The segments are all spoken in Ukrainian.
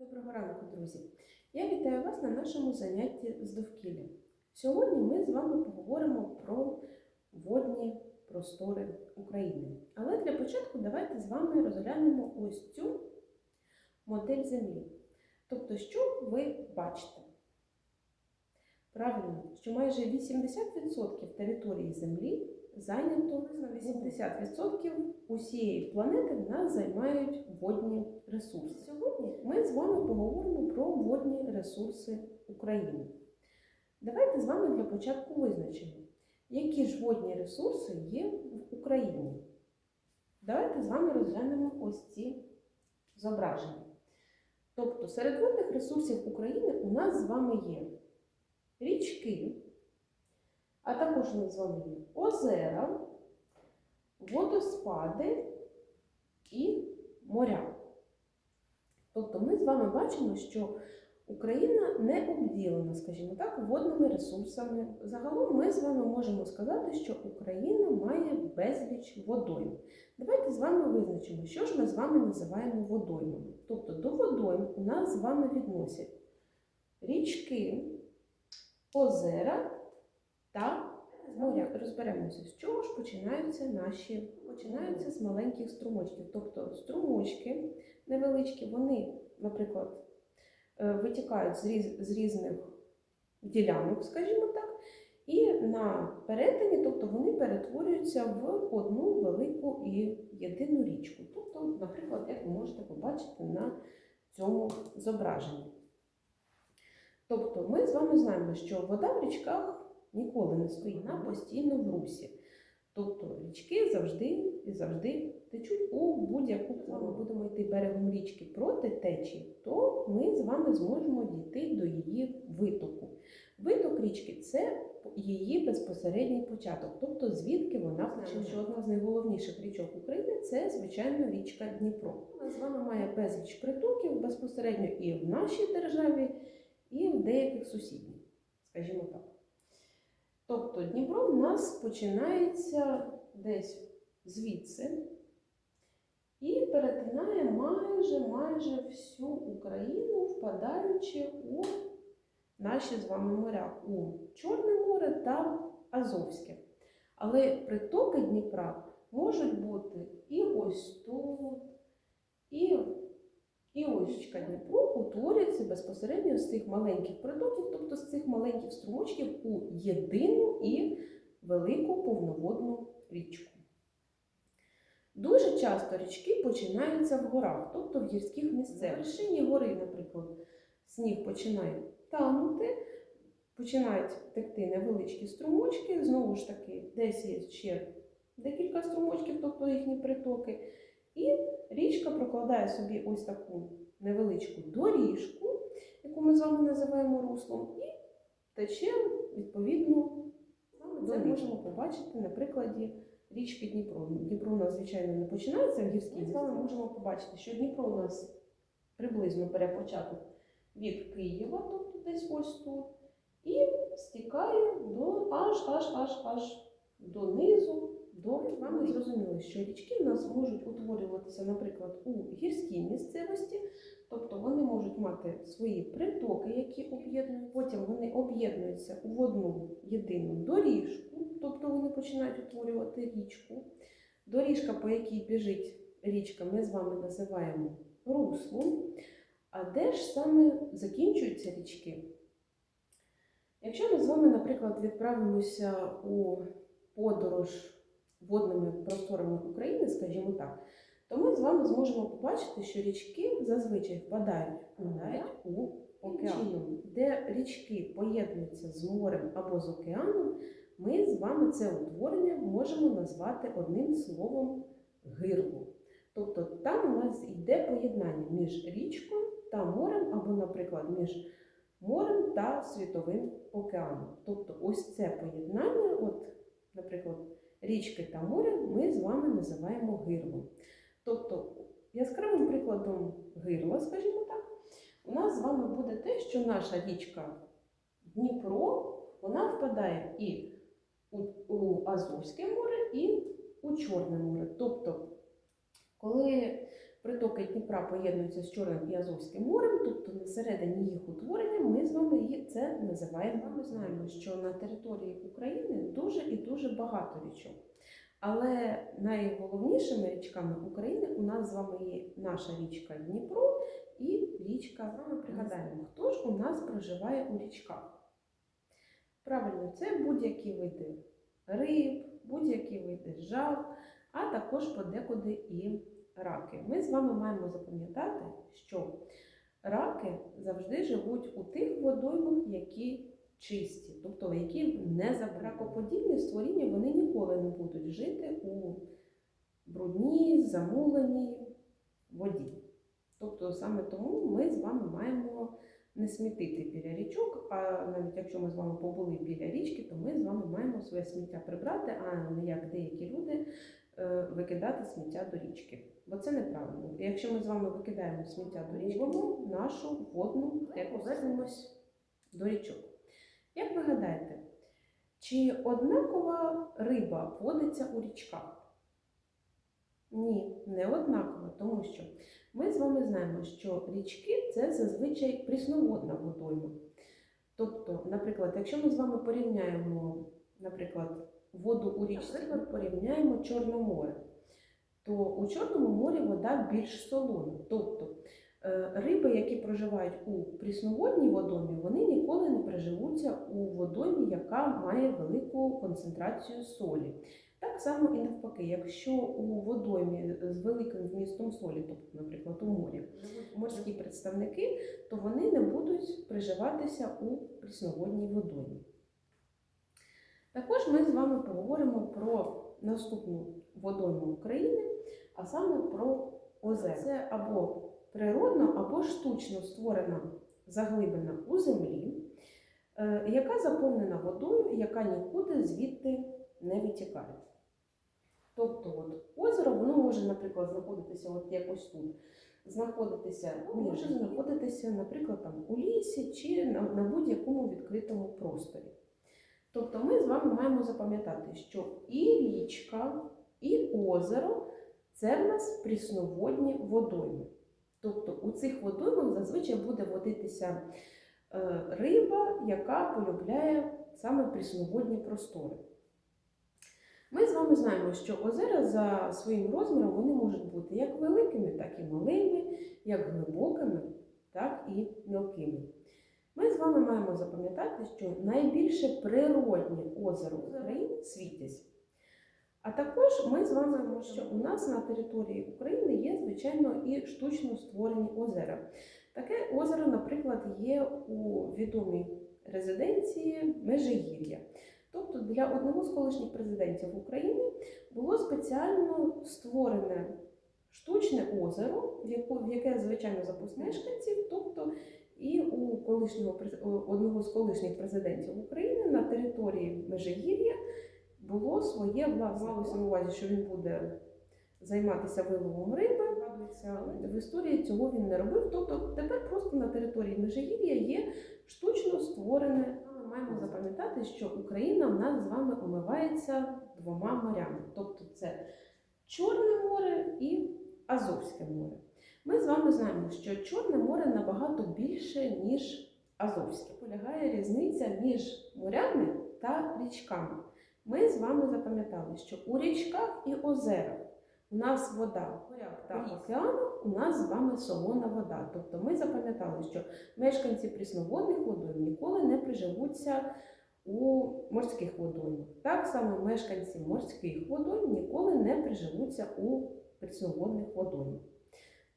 Доброго ранку, друзі! Я вітаю вас на нашому занятті з довкілля. Сьогодні ми з вами поговоримо про водні простори України. Але для початку давайте з вами розглянемо ось цю модель Землі. Тобто, що ви бачите? Правильно, що майже 80% території Землі зайнято на 80% усієї планети в нас займають водні ресурси. Сьогодні ми з вами поговоримо про водні ресурси України. Давайте з вами для початку визначимо, які ж водні ресурси є в Україні. Давайте з вами розглянемо ось ці зображення. Тобто, серед водних ресурсів України у нас з вами є річки, а також є озера, водоспади і моря. Тобто ми з вами бачимо, що Україна не обділена, скажімо так, водними ресурсами. Загалом ми з вами можемо сказати, що Україна має безліч водойм. Давайте з вами визначимо, що ж ми з вами називаємо водоймами. Тобто до водойм у нас з вами відносять річки, озера та моря. Розберемося, з чого ж починаються наші починаються з маленьких струмочків. Тобто струмочки невеличкі, вони, наприклад, е, витікають з, різ, з різних ділянок, скажімо так, і на перетині, тобто вони перетворюються в одну велику і єдину річку. Тобто, наприклад, як ви можете побачити на цьому зображенні. Тобто ми з вами знаємо, що вода в річках ніколи не стоїть, вона постійно в русі. Тобто річки завжди і завжди течуть у будь-яку ми будемо йти берегом річки проти течії, то ми з вами зможемо дійти до її витоку. Виток річки це її безпосередній початок, тобто звідки вона починає. Що одна з найголовніших річок України це, звичайно, річка Дніпро. Вона з вами має безліч притоків безпосередньо і в нашій державі, і в деяких сусідніх, скажімо так. Тобто Дніпро у нас починається десь звідси і перетинає майже майже всю Україну, впадаючи у наші з вами моря у Чорне море та Азовське. Але притоки Дніпра можуть бути і ось тут, і і ось Дніпро утворюється безпосередньо з цих маленьких притоків, тобто з цих маленьких струмочків у єдину і велику повноводну річку. Дуже часто річки починаються в горах, тобто в гірських місцевостях. В вершині гори, наприклад, сніг починає танути, починають текти невеличкі струмочки, знову ж таки, десь є ще декілька струмочків, тобто їхні притоки. І річка прокладає собі ось таку невеличку доріжку, яку ми з вами називаємо руслом, і тече, відповідно, це можемо побачити на прикладі річки Дніпро. Дніпро у нас, звичайно, не починається в гірській. Ми з вами можемо побачити, що Дніпро у нас приблизно бере початок від Києва, тобто десь ось тут, і стікає до аж аж аж аж донизу. До вами зрозуміли, що річки в нас можуть утворюватися, наприклад, у гірській місцевості, тобто вони можуть мати свої притоки, які об'єднують, потім вони об'єднуються в одну єдину доріжку, тобто вони починають утворювати річку. Доріжка, по якій біжить річка, ми з вами називаємо руслом. А де ж саме закінчуються річки? Якщо ми з вами, наприклад, відправимося у подорож водними просторами України, скажімо так, то ми з вами зможемо побачити, що річки зазвичай впадають впадають у океан, де річки поєднуються з морем або з океаном, ми з вами це утворення можемо назвати одним словом гирло. Тобто там у нас йде поєднання між річкою та морем, або, наприклад, між морем та світовим океаном. Тобто ось це поєднання, от, наприклад, річки та море ми з вами називаємо гирлом. Тобто, яскравим прикладом гирла, скажімо так, у нас з вами буде те, що наша річка Дніпро вона впадає і у Азовське море, і у Чорне море. Тобто, коли притоки Дніпра поєднуються з Чорним і Азовським морем, тобто на середині їх утворення ми з вами це називаємо. Ми знаємо, що на території України дуже і дуже багато річок. Але найголовнішими річками України у нас з вами є наша річка Дніпро і річка. З вами пригадаємо, хто ж у нас проживає у річках. Правильно, це будь-які види риб, будь-які види жаб, а також подекуди і раки. Ми з вами маємо запам'ятати, що раки завжди живуть у тих водоймах, які чисті, тобто які не забракоподібні створіння, вони ніколи не будуть жити у брудній, замуленій воді. Тобто саме тому ми з вами маємо не смітити біля річок, а навіть якщо ми з вами побули біля річки, то ми з вами маємо своє сміття прибрати, а не як деякі люди викидати сміття до річки. Бо це неправильно. І Якщо ми з вами викидаємо сміття до річки, ми нашу водну повернемось до річок. Як ви гадаєте, чи однакова риба водиться у річках? Ні, не однакова, тому що ми з вами знаємо, що річки це зазвичай прісноводна водойма. Тобто, наприклад, якщо ми з вами порівняємо, наприклад, воду у річці, наприклад, порівняємо Чорне море, то у Чорному морі вода більш солона. Тобто е, риби, які проживають у прісноводній водоймі, вони ніколи не приживуться у водоймі, яка має велику концентрацію солі. Так само і навпаки, якщо у водоймі з великим вмістом солі, тобто, наприклад, у морі, морські представники, то вони не будуть приживатися у прісноводній водоймі. Також ми з вами поговоримо про наступну водойму України, а саме про озера. Це або природно, або штучно створена заглибина у землі, е, яка заповнена водою, яка нікуди звідти не витікає. Тобто от, озеро воно може, наприклад, знаходитися от якось тут, знаходитися, може знаходитися, наприклад, там, у лісі чи на, на будь-якому відкритому просторі. Тобто ми з вами маємо запам'ятати, що і річка, і озеро це в нас прісноводні водойми. Тобто у цих водоймах зазвичай буде водитися е, риба, яка полюбляє саме прісноводні простори. Ми з вами знаємо, що озера за своїм розміром вони можуть бути як великими, так і малими, як глибокими, так і мілкими. Ми з вами маємо запам'ятати, що найбільше природне озеро в Україні світязь. А також ми з вами знаємо, що у нас на території України є, звичайно, і штучно створені озера. Таке озеро, наприклад, є у відомій резиденції Межигір'я. Тобто для одного з колишніх президентів України було спеціально створене штучне озеро, в яке звичайно запустить мешканців. Тобто колишнього одного з колишніх президентів України на території Межигір'я було своє власне. На увазі, що він буде займатися виловом риби. В історії цього він не робив. Тобто тепер просто на території Межигір'я є штучно створене. Ми маємо запам'ятати, що Україна в нас з вами омивається двома морями. Тобто це Чорне море і Азовське море. Ми з вами знаємо, що Чорне море набагато більше, ніж Азовське. Полягає різниця між морями та річками. Ми з вами запам'ятали, що у річках і озерах у нас вода, в морях та океанах у нас з вами солона вода. Тобто ми запам'ятали, що мешканці прісноводних водойм ніколи не приживуться у морських водоймах. Так само мешканці морських водойм ніколи не приживуться у прісноводних водоймах.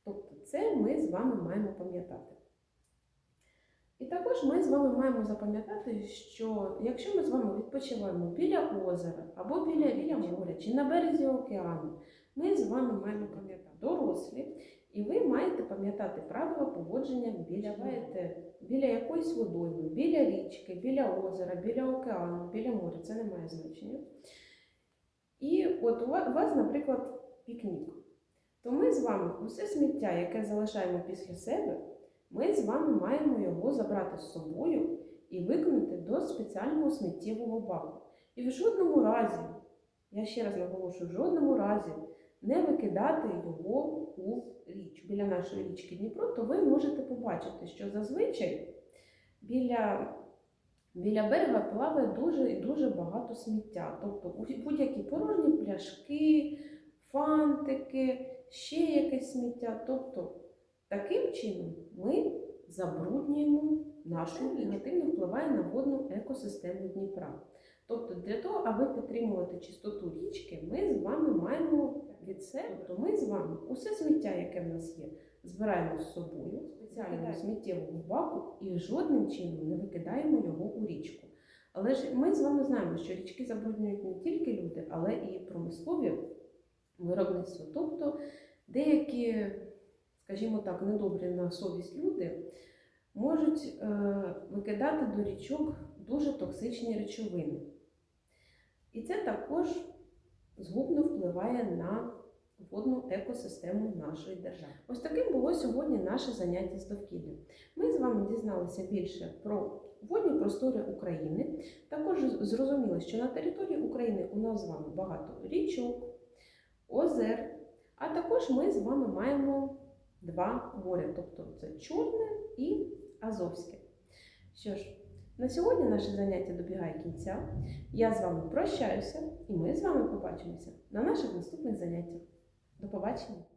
Тобто це ми з вами маємо пам'ятати. І також ми з вами маємо запам'ятати, що якщо ми з вами відпочиваємо біля озера або біля, біля моря чи на березі океану, ми з вами маємо пам'ятати дорослі, і ви маєте пам'ятати правила поводження біля, біля якоїсь водойми, біля річки, біля озера, біля океану, біля моря, це не має значення. І от у вас, наприклад, пікнік. То ми з вами усе сміття, яке залишаємо після себе, ми з вами маємо його забрати з собою і викинути до спеціального сміттєвого баку. І в жодному разі, я ще раз наголошую, в жодному разі не викидати його у річ. Біля нашої річки Дніпро, то ви можете побачити, що зазвичай біля, біля берега плаває дуже і дуже багато сміття. Тобто будь-які порожні пляшки, фантики, ще якесь сміття. Тобто таким чином ми забруднюємо нашу негативно впливає на водну екосистему Дніпра. Тобто, для того, аби підтримувати чистоту річки, ми з вами маємо від себе, тобто ми з вами усе сміття, яке в нас є, збираємо з собою в спеціальному сміттєвому баку і жодним чином не викидаємо його у річку. Але ж ми з вами знаємо, що річки забруднюють не тільки люди, але і промислові виробництва. Тобто деякі, скажімо так, недобрі на совість люди можуть е, викидати до річок дуже токсичні речовини. І це також згубно впливає на водну екосистему нашої держави. Ось таким було сьогодні наше заняття з довкілля. Ми з вами дізналися більше про водні простори України. Також зрозуміли, що на території України у нас з вами багато річок, озер, а також ми з вами маємо два моря, тобто це Чорне і Азовське. Що ж, на сьогодні наше заняття добігає кінця. Я з вами прощаюся, і ми з вами побачимося на наших наступних заняттях. До побачення!